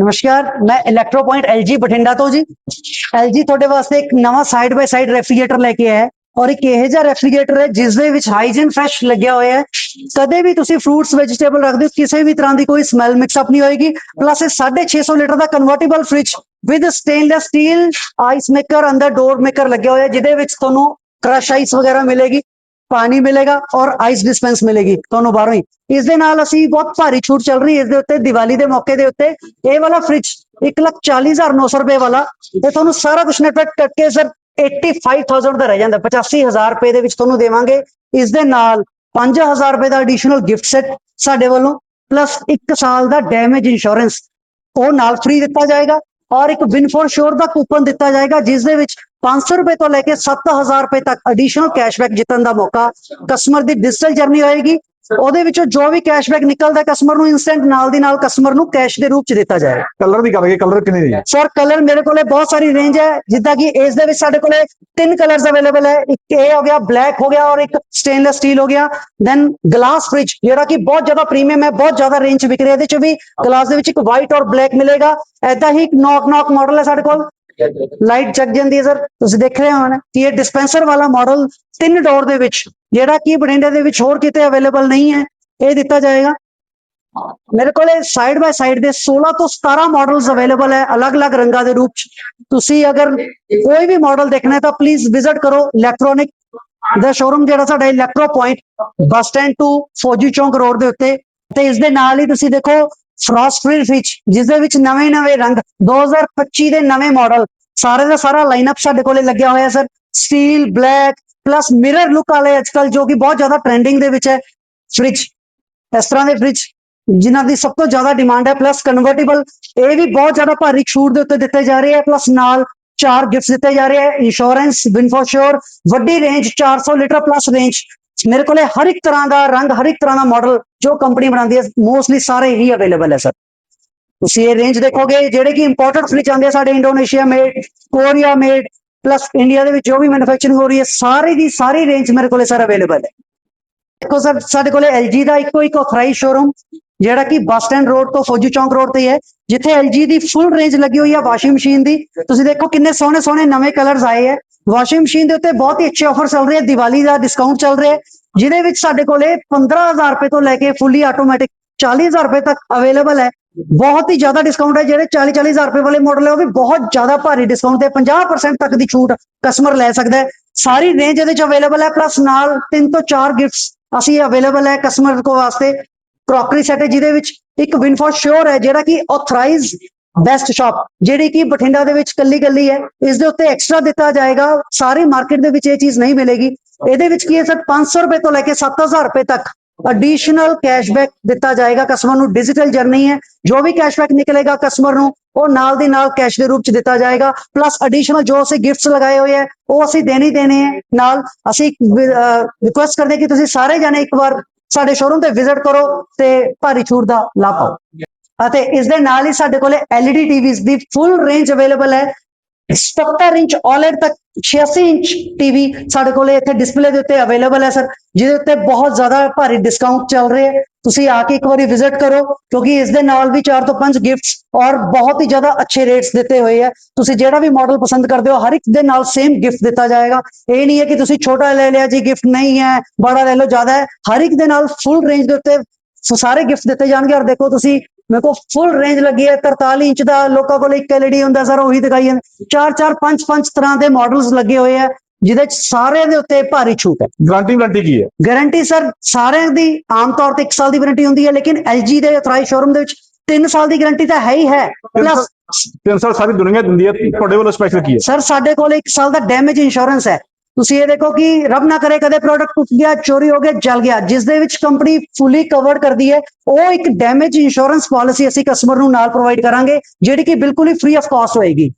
ਨਮਸਕਾਰ, ਮੈਂ electro point LG Bathinda ਤੋਂ ਜੀ। LG ਤੁਹਾਡੇ ਵਾਸਤੇ ਇੱਕ ਨਵਾਂ ਸਾਈਡ ਬਾਈ ਸਾਈਡ ਰੈਫਰੀਜਰੇਟਰ ਲੈ ਕੇ ਆਇਆ ਹੈ ਔਰ ਇੱਕ ਇਹੋ ਜਿਹਾ ਰੈਫਰੀਜਰੇਟਰ ਹੈ ਜਿਸ ਦੇ ਵਿੱਚ ਹਾਈਜਨ ਫਰੈਸ਼ ਲੱਗਿਆ ਹੋਇਆ ਹੈ। ਕਦੇ ਵੀ ਤੁਸੀਂ ਫਰੂਟਸ ਵੈਜੀਟੇਬਲ ਰੱਖਦੇ ਹੋ, ਕਿਸੇ ਵੀ ਤਰ੍ਹਾਂ ਦੀ ਕੋਈ ਸਮੈਲ ਮਿਕਸ ਅਪ ਨਹੀਂ ਹੋਏਗੀ। ਪਲੱਸ ਇਹ 650 litre the convertible fridge with stainless steel ice maker ਅੰਦਰ ਡੋਰ ਮੇਕਰ ਲੱਗਿਆ ਹੋਇਆ ਜਿਹਦੇ ਵਿੱਚ ਤੁਹਾਨੂੰ ਕ੍ਰਸ਼ ਆਈਸ ਵਗੈਰਾ ਮਿਲੇਗੀ। ਪਾਣੀ ਮਿਲੇਗਾ ਔਰ ਆਈਸ ਡਿਸਪੈਂਸ ਮਿਲੇਗੀ, ਤੁਹਾਨੂੰ ਬਾਹਰੋਂ ਹੀ। ਇਸ ਦੇ ਨਾਲ ਅਸੀਂ ਬਹੁਤ ਭਾਰੀ ਛੂਟ ਚੱਲ ਰਹੀ ਹੈ। ਇਸ ਦੇ ਉੱਤੇ ਦੀਵਾਲੀ ਦੇ ਮੌਕੇ ਦੇ ਉੱਤੇ ਇਹ ਵਾਲਾ ਫ੍ਰਿਜ 140900 ਰੁਪਏ ਵਾਲਾ ਤੇ ਤੁਹਾਨੂੰ ਸਾਰਾ ਕੁਝ ਨੈਟਵਰਕ ਕਰਕੇ ਸਰ 85000 ਦਾ ਰਹਿ ਜਾਂਦਾ। 85000 ਰੁਪਏ ਦੇ ਵਿੱਚ ਤੁਹਾਨੂੰ ਦੇਵਾਂਗੇ। ਇਸ ਦੇ ਨਾਲ 5000 ਰੁਪਏ ਦਾ ਐਡੀਸ਼ਨਲ ਗਿਫਟ ਸੈਟ ਸਾਡੇ ਵੱਲੋਂ ਪਲੱਸ 1 ਸਾਲ ਦਾ ਡੈਮੇਜ ਇੰਸ਼ੋਰੈਂਸ ਉਹ ਨਾਲ ਫ੍ਰੀ ਦਿੱਤਾ ਜਾਏਗਾ। ਔਰ ਇੱਕ ਵਿਨ ਫॉर ਸ਼ੋਰ ਦਾ ਕੂਪਨ ਦਿੱਤਾ ਜਾਏਗਾ, ਜਿਸ ਦੇ ਵਿੱਚ 500 ਰੁਪਏ ਤੋਂ ਲੈ ਕੇ 7000 ਰੁਪਏ ਤੱਕ ਐਡੀਸ਼ਨਲ ਕੈਸ਼ਬੈਕ ਜਿੱਤਣ ਦਾ ਮੌਕਾ ਕਸਟਮਰ ਦੀ ਡਿਜੀਟਲ ਜਰਨੀ ਹੋਏਗੀ। ਉਹਦੇ ਵਿੱਚੋਂ ਜੋ ਵੀ ਕੈਸ਼ਬੈਕ ਨਿਕਲਦਾ ਕਸਟਮਰ ਨੂੰ ਇਨਸਟੈਂਟ ਨਾਲ ਦੀ ਨਾਲ ਕਸਟਮਰ ਨੂੰ ਕੈਸ਼ ਦੇ ਰੂਪ ਚ ਦਿੱਤਾ ਜਾਏਗਾ ਕਲਰ ਦੀ ਕਰਾਂਗੇ ਕਲਰ ਕਿੰਨੇ ਦੀ ਹੈ? ਸਰ ਕਲਰ ਮੇਰੇ ਕੋਲੇ ਬਹੁਤ ਸਾਰੀ ਰੇਂਜ ਹੈ। ਜਿੱਦਾਂ ਕਿ ਇਸ ਦੇ ਵਿੱਚ ਸਾਡੇ ਕੋਲੇ ਤਿੰਨ ਕਲਰਸ ਅਵੇਲੇਬਲ ਹੈ। ਇੱਕ ਇਹ ਹੋ ਗਿਆ ਬਲੈਕ ਹੋ ਗਿਆ ਔਰ ਇੱਕ ਸਟੇਨਲੈਸ ਸਟੀਲ ਹੋ ਗਿਆ। ਦੈਨ ਗਲਾਸ ਫ੍ਰਿਜ ਜਿਹੜਾ ਕਿ ਬਹੁਤ ਜ਼ਿਆਦਾ ਪ੍ਰੀਮੀਅਮ ਹੈ ਬਹੁਤ ਜ਼ਿਆਦਾ ਰੇਂਜ ਵਿਕ ਰਿਹਾ। ਇਹਦੇ ਚ ਵੀ ਗਲਾਸ ਦੇ ਵਿੱਚ ਇੱਕ ਵਾਈਟ ਔਰ ਬਲੈਕ ਮਿਲੇਗਾ। ਐਦਾਂ ਹੀ ਇੱਕ ਨੌਕ ਨੌਕ ਮਾਡਲ ਹੈ ਸਾਡੇ ਕੋਲ। ਲਾਈਟ ਚੱਕ ਜਾਂਦੀ ਹੈ ਸਰ, ਤੁਸੀਂ ਦੇਖ ਰਹੇ ਹੋ ਨਾ ਕਿ ਇਹ ਡਿਸਪੈਂਸਰ ਵਾਲਾ ਮਾਡਲ ਤਿੰਨ ਡੋਰ ਦੇ ਵਿੱਚ, ਜਿਹੜਾ ਕਿ ਬਠਿੰਡੇ ਦੇ ਵਿੱਚ ਹੋਰ ਕਿਤੇ ਅਵੇਲੇਬਲ ਨਹੀਂ ਹੈ, ਇਹ ਦਿੱਤਾ ਜਾਏਗਾ। ਮੇਰੇ ਕੋਲੇ ਸਾਈਡ ਬਾਈ ਸਾਈਡ ਦੇ 16 ਤੋਂ 17 ਮਾਡਲਸ ਅਵੇਲੇਬਲ ਹੈ, ਅਲੱਗ-ਅਲੱਗ ਰੰਗਾਂ ਦੇ ਰੂਪ ਚ। ਤੁਸੀਂ ਅਗਰ ਕੋਈ ਵੀ ਮਾਡਲ ਦੇਖਣਾ ਹੈ ਤਾਂ ਪਲੀਜ਼ ਵਿਜ਼ਿਟ ਕਰੋ ਇਲੈਕਟ੍ਰੋਨਿਕ ਦਾ ਸ਼ੋਰੂਮ ਜਿਹੜਾ ਸਾਡਾ electro point bus stand to Fauji Chowk road ਦੇ ਉੱਤੇ। ਤੇ ਇਸ ਦੇ ਨਾਲ ਹੀ ਤੁਸੀਂ ਦੇਖੋ ਫਰੋਸਟ ਫ੍ਰੀ ਜਿਸ ਦੇ ਵਿੱਚ ਨਵੇਂ-ਨਵੇਂ ਰੰਗ 2025 ਦੇ ਨਵੇਂ ਮਾਡਲ ਸਾਰੇ ਦਾ ਸਾਰਾ ਲਾਈਨਅਪ ਸਾਡੇ ਕੋਲੇ ਲੱਗਿਆ ਹੋਇਆ sir steel black plus mirror look ਵਾਲੇ ਅੱਜਕੱਲ ਜੋ ਕਿ ਬਹੁਤ ਜ਼ਿਆਦਾ ਟ੍ਰੈਂਡਿੰਗ ਦੇ ਵਿੱਚ ਹੈ ਫ੍ਰਿਜ ਇਸ ਤਰ੍ਹਾਂ ਦੇ ਫ੍ਰਿਜ ਜਿਨ੍ਹਾਂ ਦੀ ਸਭ ਤੋਂ ਜ਼ਿਆਦਾ ਡਿਮਾਂਡ ਹੈ ਪਲੱਸ ਕਨਵਰਟੇਬਲ ਇਹ ਵੀ ਬਹੁਤ ਜ਼ਿਆਦਾ ਭਾਰੀ ਛੂਟ ਦੇ ਉੱਤੇ ਦਿੱਤੇ ਜਾ ਰਹੇ ਹੈ ਪਲੱਸ ਨਾਲ ਚਾਰ ਗਿਫਟਸ ਦਿੱਤੇ ਜਾ ਰਹੇ ਹੈ ਇੰਸ਼ੋਰੈਂਸ ਵਿਨ ਫॉर ਸ਼ੋਰ ਵੱਡੀ ਰੇਂਜ 400 ਲੀਟਰ ਪਲੱਸ ਰੇਂਜ ਮੇਰੇ ਕੋਲੇ ਹਰ ਇੱਕ ਤਰ੍ਹਾਂ ਦਾ ਰੰਗ, ਹਰ ਇੱਕ ਤਰ੍ਹਾਂ ਦਾ ਮਾਡਲ ਜੋ ਕੰਪਨੀ ਬਣਾਉਂਦੀ ਹੈ ਮੋਸਟਲੀ ਸਾਰੇ ਹੀ ਅਵੇਲੇਬਲ ਹੈ ਸਰ। ਤੁਸੀਂ ਇਹ ਰੇਂਜ ਦੇਖੋਗੇ, ਜਿਹੜੇ ਕਿ ਇੰਪੋਰਟਡ ਫ੍ਰਿਜ ਆਉਂਦੇ ਆ ਸਾਡੇ Indonesia made Korea made plus India ਦੇ ਵਿੱਚ ਜੋ ਵੀ ਮੈਨੂਫੈਕਚਰਿੰਗ ਹੋ ਰਹੀ ਹੈ, ਸਾਰੇ ਦੀ ਸਾਰੀ ਰੇਂਜ ਮੇਰੇ ਕੋਲੇ ਸਰ ਅਵੇਲੇਬਲ ਹੈ। ਦੇਖੋ ਸਰ, ਸਾਡੇ ਕੋਲੇ LG ਦਾ ਇੱਕੋ ਇੱਕ ਆਥਰਾਈਜ਼ ਸ਼ੋਰੂਮ ਜਿਹੜਾ ਕਿ ਬੱਸ ਸਟੈਂਡ ਰੋਡ ਤੋਂ ਫੌਜੀ ਚੌਂਕ ਰੋਡ ਤੇ ਹੈ ਜਿੱਥੇ LG ਦੀ ਫੁੱਲ ਰੇਂਜ ਲੱਗੀ ਹੋਈ ਹੈ ਵਾਸ਼ਿੰਗ ਮਸ਼ੀਨ ਦੀ। ਤੁਸੀਂ ਦੇਖੋ ਕਿੰਨੇ ਸੋਹਣੇ ਸੋਹਣੇ ਨਵੇਂ ਕਲਰਸ ਆਏ ਹੈ। ਵਾਸ਼ਿੰਗ ਮਸ਼ੀਨ ਦੇ ਉੱਤੇ ਬਹੁਤ ਹੀ ਅੱਛੇ ਆਫਰ ਚੱਲ ਰਹੇ ਹੈ ਦੀਵਾਲੀ ਦਾ ਡਿਸਕਾਊਂਟ ਚੱਲ ਰਿਹਾ ਜਿਹਦੇ ਵਿੱਚ ਸਾਡੇ ਕੋਲੇ 15000 ਰੁਪਏ ਤੋਂ ਲੈ ਕੇ ਫੁੱਲੀ ਆਟੋਮੈਟਿਕ 40000 ਰੁਪਏ ਤੱਕ ਅਵੇਲੇਬਲ ਹੈ। ਬਹੁਤ ਹੀ ਜ਼ਿਆਦਾ ਡਿਸਕਾਊਂਟ ਹੈ, ਜਿਹੜੇ 40 40000 ਰੁਪਏ ਵਾਲੇ ਮਾਡਲ ਹੈ, ਉਹ ਵੀ ਬਹੁਤ ਜ਼ਿਆਦਾ ਭਾਰੀ ਡਿਸਕਾਊਂਟ ਤੇ 50% ਤੱਕ ਦੀ ਛੂਟ ਕਸਟਮਰ ਲੈ ਸਕਦਾ ਹੈ। ਸਾਰੀ ਰੇਂਜ ਇਹਦੇ ਚ ਅਵੇਲੇਬਲ ਹੈ ਪਲੱਸ ਨਾਲ 3 ਤੋਂ 4 ਗਿਫਟਸ ਅਸੀਂ ਅਵੇਲੇਬਲ ਹੈ ਕਸਟਮਰ ਕੋ ਵਾਸਤੇ। ਕਰੋਕਰੀ ਸੈਟ ਹੈ ਜਿਹਦੇ ਵਿੱਚ ਇੱਕ ਵਿਨ ਫॉर ਸ਼ੋਰ ਹੈ, ਜਿਹੜਾ ਕਿ ਆਥਰਾਈਜ਼ ਬੈਸਟ ਸ਼ਾਪ ਜਿਹੜੀ ਕਿ ਬਠਿੰਡਾ ਦੇ ਵਿੱਚ ਕੱਲੀ ਕੱਲੀ ਹੈ, ਇਸ ਦੇ ਉੱਤੇ ਐਕਸਟਰਾ ਦਿੱਤਾ ਜਾਏਗਾ, ਸਾਰੇ ਮਾਰਕੀਟ ਦੇ ਵਿੱਚ ਇਹ ਚੀਜ਼ ਨਹੀਂ ਮਿਲੇਗੀ। ਇਹਦੇ ਵਿੱਚ ਕੀ ਹੈ ਸਰ 500 ਰੁਪਏ ਤੋਂ ਲੈ ਕੇ 7000 ਰੁਪਏ ਤੱਕ ਐਡੀਸ਼ਨਲ ਕੈਸ਼ਬੈਕ ਦਿੱਤਾ ਜਾਏਗਾ ਕਸਟਮਰ ਨੂੰ। ਡਿਜੀਟਲ ਜਰਨੀ ਹੈ। ਜੋ ਵੀ ਕੈਸ਼ਬੈਕ ਨਿਕਲੇਗਾ ਕਸਟਮਰ ਨੂੰ, ਉਹ ਨਾਲ ਦੀ ਨਾਲ ਕੈਸ਼ ਦੇ ਰੂਪ ਚ ਦਿੱਤਾ ਜਾਏਗਾ। ਪਲੱਸ ਐਡੀਸ਼ਨਲ ਜੋ ਅਸੀਂ ਗਿਫਟਸ ਲਗਾਏ ਹੋਏ ਹੈ, ਉਹ ਅਸੀਂ ਦੇਣੇ ਦੇਣੇ ਹੈ ਨਾਲ। ਅਸੀਂ ਰਿਕੁਐਸਟ ਕਰਦੇ ਕਿ ਤੁਸੀਂ ਸਾਰੇ ਜਾਣੇ ਇੱਕ ਵਾਰ ਸਾਡੇ ਸ਼ੋਰੂਮ ਤੇ ਵਿਜ਼ਿਟ ਕਰੋ ਤੇ ਭਾਰੀ ਛੂਟ ਦਾ ਲਾਭ ਪਾਓ। ਅਤੇ ਇਸ ਦੇ ਨਾਲ ਹੀ ਸਾਡੇ ਕੋਲੇ LED TVs ਦੀ ਫੁੱਲ ਰੇਂਜ ਅਵੇਲੇਬਲ ਹੈ। 77 ਇੰਚ OLED ਤੱਕ 86 ਇੰਚ ਟੀਵੀ ਸਾਡੇ ਕੋਲੇ ਇੱਥੇ ਡਿਸਪਲੇ ਦੇ ਉੱਤੇ ਅਵੇਲੇਬਲ ਹੈ ਸਰ ਜਿਹਦੇ ਉੱਤੇ ਬਹੁਤ ਜ਼ਿਆਦਾ ਭਾਰੀ ਡਿਸਕਾਊਂਟ ਚੱਲ ਰਿਹਾ ਹੈ। ਤੁਸੀਂ ਆ ਕੇ ਇੱਕ ਵਾਰੀ ਵਿਜ਼ਿਟ ਕਰੋ, ਕਿਉਂਕਿ ਇਸ ਦੇ ਨਾਲ ਵੀ 4 ਤੋਂ 5 ਗਿਫਟਸ ਔਰ ਬਹੁਤ ਹੀ ਜ਼ਿਆਦਾ ਅੱਛੇ ਰੇਟਸ ਦਿੱਤੇ ਹੋਏ ਹੈ। ਤੁਸੀਂ ਜਿਹੜਾ ਵੀ ਮਾਡਲ ਪਸੰਦ ਕਰਦੇ ਹੋ, ਹਰ ਇੱਕ ਦੇ ਨਾਲ ਸੇਮ ਗਿਫਟ ਦਿੱਤਾ ਜਾਏਗਾ। ਇਹ ਨਹੀਂ ਹੈ ਕਿ ਤੁਸੀਂ ਛੋਟਾ ਲੈ ਲਿਆ ਜੀ ਗਿਫਟ ਨਹੀਂ ਹੈ, ਬੜਾ ਲੈ ਲਓ, ਜ਼ਿਆਦਾ ਹੈ। ਹਰ ਇੱਕ ਦੇ ਨਾਲ ਫੁੱਲ ਰੇਂਜ ਦੇ ਉੱਤੇ ਸਾਰੇ ਗਿਫਟ ਦਿੱਤੇ ਜਾਣਗੇ। ਔਰ ਦੇਖੋ ਤੁਸੀਂ ਮੇਰੇ ਕੋਲ ਫੁੱਲ ਰੇਂਜ ਲੱਗੀ ਹੈ 43 ਇੰਚ ਦਾ ਲੋਕਾਂ ਕੋਲ ਇੱਕ ਐਲਈਡੀ ਹੁੰਦਾ ਸਰ ਉਹੀ ਦਿਖਾਈ ਜਾਂਦੇ। ਚਾਰ ਚਾਰ ਪੰਜ ਪੰਜ ਤਰ੍ਹਾਂ ਦੇ ਮਾਡਲਸ ਲੱਗੇ ਹੋਏ ਆ ਜਿਹਦੇ ਚ ਸਾਰੇ ਦੇ ਉੱਤੇ ਭਾਰੀ ਛੂਟ ਹੈ। ਗਾਰੰਟੀ ਵਾਰੰਟੀ ਕੀ ਹੈ? ਗਾਰੰਟੀ ਸਰ ਸਾਰਿਆਂ ਦੀ ਆਮ ਤੌਰ ਤੇ 1 ਸਾਲ ਦੀ ਵਾਰੰਟੀ ਹੁੰਦੀ ਹੈ ਲੇਕਿਨ LG ਦੇ ਅਥਰਾਈਜ਼ ਸ਼ੋਰੂਮ ਦੇ ਵਿੱਚ 3 ਸਾਲ ਦੀ ਗਾਰੰਟੀ ਤਾਂ ਹੈ ਹੀ ਹੈ ਪਲੱਸ ਤਿੰਨ ਸਾਲ ਸਾਰੀ ਦੁਨੀਆ ਦਿੰਦੀ ਹੈ ਤੁਹਾਡੇ ਵੱਲੋਂ ਸਪੈਸ਼ਲ ਕੀ ਹੈ? ਸਰ ਸਾਡੇ ਕੋਲ 1 ਸਾਲ ਦਾ ਡੈਮੇਜ ਇੰਸ਼ੋਰੈਂਸ ਹੈ। ਤੁਸੀਂ ਇਹ ਦੇਖੋ ਕਿ ਰੱਬ ਨਾ ਕਰੇ ਕਦੇ ਪ੍ਰੋਡਕਟ ਟੁੱਟ ਗਿਆ, ਚੋਰੀ ਹੋ ਗਿਆ, ਜਲ ਗਿਆ। ਜਿਸ ਦੇ ਵਿੱਚ ਕੰਪਨੀ ਫੁੱਲੀ ਕਵਰ ਕਰਦੀ ਹੈ, ਉਹ ਇੱਕ ਡੈਮੇਜ ਇੰਸ਼ੋਰੈਂਸ ਪਾਲਿਸੀ ਅਸੀਂ ਕਸਟਮਰ ਨੂੰ ਨਾਲ ਪ੍ਰੋਵਾਈਡ ਕਰਾਂਗੇ, ਜਿਹੜੀ ਕਿ ਬਿਲਕੁਲ ਹੀ ਫ੍ਰੀ ਆਫ ਕਾਸਟ ਹੋਏਗੀ।